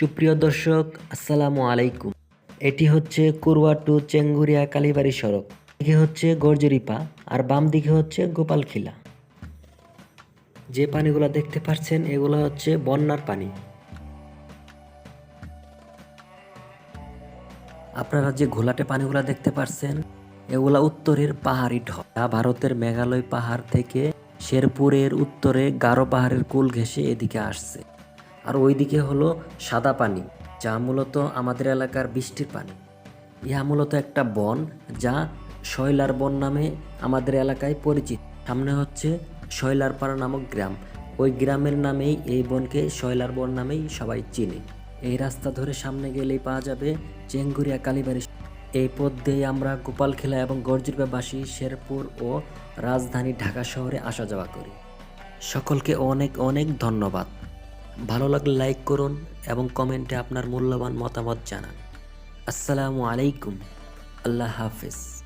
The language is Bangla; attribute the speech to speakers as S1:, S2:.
S1: সুপ্রিয় দর্শক, আসসালামু আলাইকুম। এটি হচ্ছে কুরওয়া টু চেঙ্গুরিয়া কালীবাড়ি সড়ক। দিকে হচ্ছে গর্জরিপা, আর বাম দিকে হচ্ছে গোপালখিলা। যে পানিগুলো দেখতে পাচ্ছেন, এগুলো হচ্ছে বন্যার পানি। আপনারা যে ঘোলাটে পানিগুলো দেখতে পাচ্ছেন, এগুলা উত্তরের পাহাড়ি ঢল। যা ভারতের মেঘালয় পাহাড় থেকে শেরপুরের উত্তরে গারো পাহাড়ের কুল ঘেঁষে এদিকে আসছে। আর ওইদিকে হলো সাদা পানি, যা মূলত আমাদের এলাকার বৃষ্টির পানি। ইহা মূলত একটা বন, যা শৈলার বন নামে আমাদের এলাকায় পরিচিত। সামনে হচ্ছে শৈলারপাড়া নামক গ্রাম। ওই গ্রামের নামেই এই বনকে শৈলার বন নামেই সবাই চিনে। এই রাস্তা ধরে সামনে গেলেই পাওয়া যাবে চেঙ্গুরিয়া কালীবাড়ি। এই পথ দিয়ে আমরা গোপালখেলা এবং গর্জিরবাবাসী শেরপুর ও রাজধানী ঢাকা শহরে আসা যাওয়া করি। সকলকে অনেক অনেক ধন্যবাদ। ভালো লাগলে লাইক করুন এবং কমেন্টে আপনার মূল্যবান মতামত জানান। আসসালামু আলাইকুম। আল্লাহ হাফিজ।